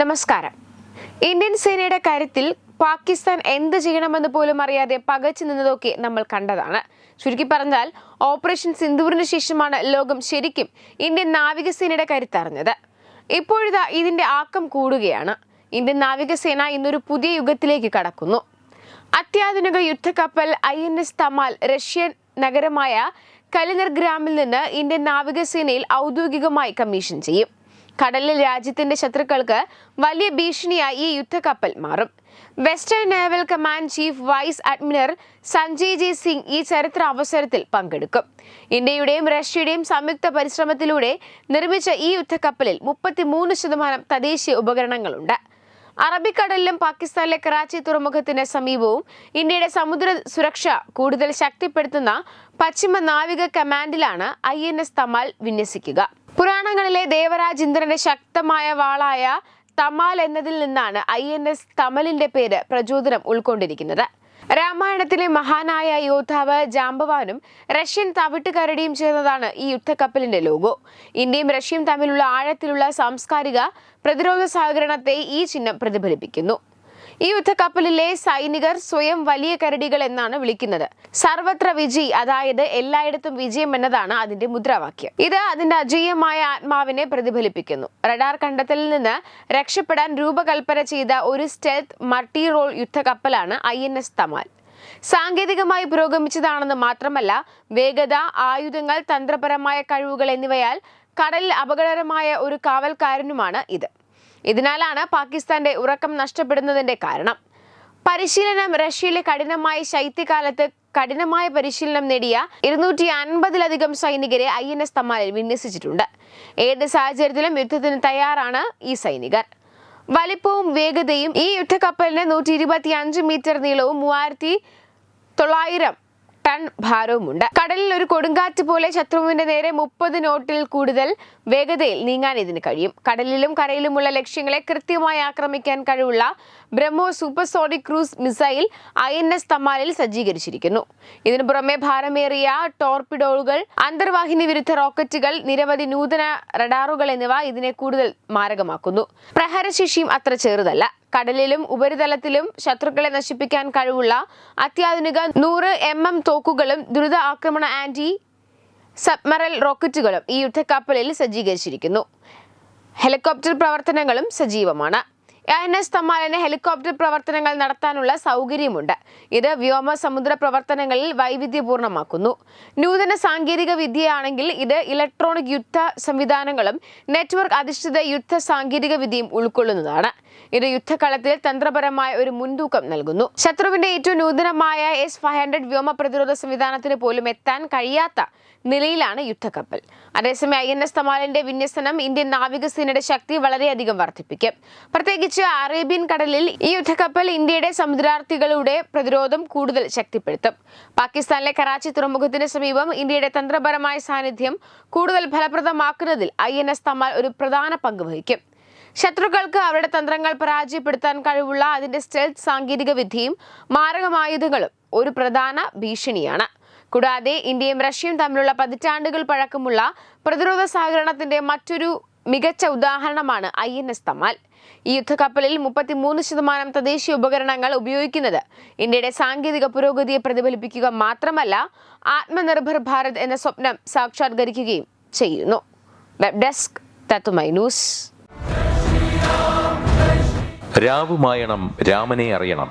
നമസ്കാരം. ഇന്ത്യൻ സേനയുടെ കാര്യത്തിൽ പാകിസ്ഥാൻ എന്ത് ചെയ്യണമെന്ന് പോലും അറിയാതെ പകച്ചു നിന്നതൊക്കെ നമ്മൾ കണ്ടതാണ്. ചുരുക്കി പറഞ്ഞാൽ ഓപ്പറേഷൻ സിന്ധുവിന് ശേഷമാണ് ലോകം ശരിക്കും ഇന്ത്യൻ നാവികസേനയുടെ കരുത്തറിഞ്ഞത്. ഇപ്പോഴിതാ ഇതിന്റെ ആക്കം കൂടുകയാണ്. ഇന്ത്യൻ നാവികസേന ഇന്നൊരു പുതിയ യുഗത്തിലേക്ക് കടക്കുന്നു. അത്യാധുനിക യുദ്ധക്കപ്പൽ I N S Tamal Russian നഗരമായ കലിനർ ഗ്രാമിൽ നിന്ന് ഇന്ത്യൻ നാവികസേനയിൽ ഔദ്യോഗികമായി കമ്മീഷൻ ചെയ്യും. കടലിൽ രാജ്യത്തിന്റെ ശത്രുക്കൾക്ക് വലിയ ഭീഷണിയായി ഈ യുദ്ധക്കപ്പൽ മാറും. Western naval command chief vice admiral Sanjay G Singh ഈ ചരിത്ര അവസരത്തിൽ പങ്കെടുക്കും. ഇന്ത്യയുടെയും റഷ്യയുടെയും സംയുക്ത പരിശ്രമത്തിലൂടെ നിർമ്മിച്ച ഈ യുദ്ധക്കപ്പലിൽ മുപ്പത്തിമൂന്ന് ശതമാനം തദ്ദേശീയ ഉപകരണങ്ങളുണ്ട്. അറബിക്കടലിലും പാകിസ്ഥാനിലെ കറാച്ചി തുറമുഖത്തിന് സമീപവും ഇന്ത്യയുടെ സമുദ്ര സുരക്ഷ കൂടുതൽ ശക്തിപ്പെടുത്തുന്ന പശ്ചിമ നാവിക കമാൻഡിലാണ് ഐ എൻ എസ് തമാൽ വിന്യസിക്കുക. പുരാണങ്ങളിലെ ദേവരാജ് ഇന്ദ്രന്റെ ശക്തമായ വാളായ തമാൽ എന്നതിൽ നിന്നാണ് ഐ എൻ എസ് തമലിന്റെ പേര് പ്രചോദനം ഉൾക്കൊണ്ടിരിക്കുന്നത്. രാമായണത്തിലെ മഹാനായ യോദ്ധാവ് ജാംബവാനും റഷ്യൻ തവിട്ടുകരടിയും ചേർന്നതാണ് ഈ യുദ്ധക്കപ്പലിന്റെ ലോഗോ. ഇന്ത്യയും റഷ്യയും തമ്മിലുള്ള ആഴത്തിലുള്ള സാംസ്കാരിക പ്രതിരോധ സഹകരണത്തെ ഈ ചിഹ്നം പ്രതിഫലിപ്പിക്കുന്നു. ഈ യുദ്ധക്കപ്പലിലെ സൈനികർ സ്വയം വലിയ കരടികൾ എന്നാണ് വിളിക്കുന്നത്. സർവത്ര വിജയ് അതായത് എല്ലായിടത്തും വിജയം എന്നതാണ് അതിന്റെ മുദ്രാവാക്യം. ഇത് അതിന്റെ അജീയമായ ആത്മാവിനെ പ്രതിഫലിപ്പിക്കുന്നു. റഡാർ കണ്ടെത്തലിൽ നിന്ന് രക്ഷപ്പെടാൻ രൂപകൽപ്പന ചെയ്ത ഒരു സ്റ്റെൽത്ത് മൾട്ടി റോൾ യുദ്ധക്കപ്പലാണ് ഐ എൻ എസ് തമാൽ. സാങ്കേതികമായി പുരോഗമിച്ചതാണെന്ന് മാത്രമല്ല വേഗത ആയുധങ്ങൾ തന്ത്രപരമായ കഴിവുകൾ എന്നിവയാൽ കടലിൽ അപകടകരമായ ഒരു കാവൽക്കാരനുമാണ് ഇത്. ഇതിനാലാണ് പാകിസ്ഥാന്റെ ഉറക്കം നഷ്ടപ്പെടുന്നതിന്റെ കാരണം. പരിശീലനം റഷ്യയിലെ കഠിനമായ ശൈത്യകാലത്ത് കഠിനമായ പരിശീലനം നേടിയ ഇരുന്നൂറ്റി അൻപതിലധികം സൈനികരെ ഐ എൻ എസ് തമാലിൽ വിന്യസിച്ചിട്ടുണ്ട്. ഏത് സാഹചര്യത്തിലും യുദ്ധത്തിന് തയ്യാറാണ് ഈ സൈനികർ. വലിപ്പവും വേഗതയും ഈ യുദ്ധക്കപ്പലിന് നൂറ്റി ഇരുപത്തി അഞ്ച് മീറ്റർ നീളവും മൂവായിരത്തി തൊള്ളായിരം ടൺ ഭാരവുമുണ്ട്. കടലിൽ ഒരു കൊടുങ്കാറ്റ് പോലെ ശത്രുവിന്റെ നേരെ മുപ്പത് നോട്ടിൽ കൂടുതൽ വേഗതയിൽ നീങ്ങാൻ ഇതിന് കഴിയും. കടലിലും കരയിലുമുള്ള ലക്ഷ്യങ്ങളെ കൃത്യമായി ആക്രമിക്കാൻ കഴിവുള്ള BrahMos supersonic cruise missile I N S തമാലിൽ സജ്ജീകരിച്ചിരിക്കുന്നു. ഇതിനു പുറമെ ഭാരമേറിയ ടോർപിഡോകൾ അന്തർവാഹിനി വിരുദ്ധ റോക്കറ്റുകൾ നിരവധി നൂതന റഡാറുകൾ എന്നിവ ഇതിനെ കൂടുതൽ മാരകമാക്കുന്നു. പ്രഹരശേഷിയും അത്ര ചെറുതല്ല. കടലിലും ഉപരിതലത്തിലും ശത്രുക്കളെ നശിപ്പിക്കാൻ കഴിവുള്ള അത്യാധുനിക നൂറ് എം എം തോക്കുകളും ദ്രുത ആക്രമണ ആന്റി സബ്മറൽ റോക്കറ്റുകളും ഈ യുദ്ധക്കപ്പലിൽ സജ്ജീകരിച്ചിരിക്കുന്നു. ഹെലികോപ്റ്റർ പ്രവർത്തനങ്ങളും സജീവമാണ്. എൻ എസ് തമാലിന് ഹെലികോപ്റ്റർ പ്രവർത്തനങ്ങൾ നടത്താനുള്ള സൗകര്യമുണ്ട്. ഇത് വ്യോമ സമുദ്ര പ്രവർത്തനങ്ങളിൽ വൈവിധ്യപൂർണമാക്കുന്നു നൂതന സാങ്കേതിക വിദ്യയാണെങ്കിൽ ഇത് ഇലക്ട്രോണിക് യുദ്ധ സംവിധാനങ്ങളും നെറ്റ്വർക്ക് അധിഷ്ഠിത യുദ്ധ സാങ്കേതിക വിദ്യയും ഉൾക്കൊള്ളുന്നതാണ്. ഇത് യുദ്ധകളത്തിൽ തന്ത്രപരമായ ഒരു മുൻതൂക്കം നൽകുന്നു. ശത്രുവിന്റെ ഏറ്റവും നൂതനമായ എസ് ഫൈവ് ഹൺഡ്രഡ് വ്യോമ പ്രതിരോധ സംവിധാനത്തിന് പോലും എത്താൻ കഴിയാത്ത നിലയിലാണ് യുദ്ധക്കപ്പൽ. അതേസമയം ഐ എൻ എസ് തമാലിന്റെ വിന്യസനം ഇന്ത്യൻ നാവികസേനയുടെ ശക്തി വളരെയധികം വർദ്ധിപ്പിക്കും. പ്രത്യേകിച്ച് അറേബ്യൻ കടലിൽ ഈ യുദ്ധക്കപ്പൽ ഇന്ത്യയുടെ സമുദ്രാർത്ഥികളുടെ പ്രതിരോധം കൂടുതൽ ശക്തിപ്പെടുത്തും. പാകിസ്ഥാനിലെ കറാച്ചി തുറമുഖത്തിന് സമീപം ഇന്ത്യയുടെ തന്ത്രപരമായ സാന്നിധ്യം കൂടുതൽ ഫലപ്രദമാക്കുന്നതിൽ ഐ എൻ എസ് തമാൽ ഒരു പ്രധാന പങ്ക് വഹിക്കും. ശത്രുക്കൾക്ക് അവരുടെ തന്ത്രങ്ങൾ പരാജയപ്പെടുത്താൻ കഴിവുള്ള അതിന്റെ സ്റ്റെൽത്ത് സാങ്കേതിക വിദ്യയും മാരകമായുധങ്ങളും ഒരു പ്രധാന ഭീഷണിയാണ്. കൂടാതെ ഇന്ത്യയും റഷ്യയും തമ്മിലുള്ള പതിറ്റാണ്ടുകൾ പഴക്കമുള്ള പ്രതിരോധ സഹകരണത്തിന്റെ മറ്റൊരു മികച്ച ഉദാഹരണമാണ് ഐ എൻ എസ് തമാൽ ഈ യുദ്ധക്കപ്പലിൽ മുപ്പത്തിമൂന്ന് ശതമാനം തദ്ദേശീയ ഉപകരണങ്ങൾ ഉപയോഗിക്കുന്നത് ഇന്ത്യയുടെ സാങ്കേതിക പുരോഗതിയെ പ്രതിഫലിപ്പിക്കുക മാത്രമല്ല ആത്മനിർഭർ ഭാരത് എന്ന സ്വപ്നം സാക്ഷാത്കരിക്കുകയും ചെയ്യുന്നു. വെബ് ഡെസ്ക് ന്യൂസ് രാവുമായണം രാമനെ അറിയണം.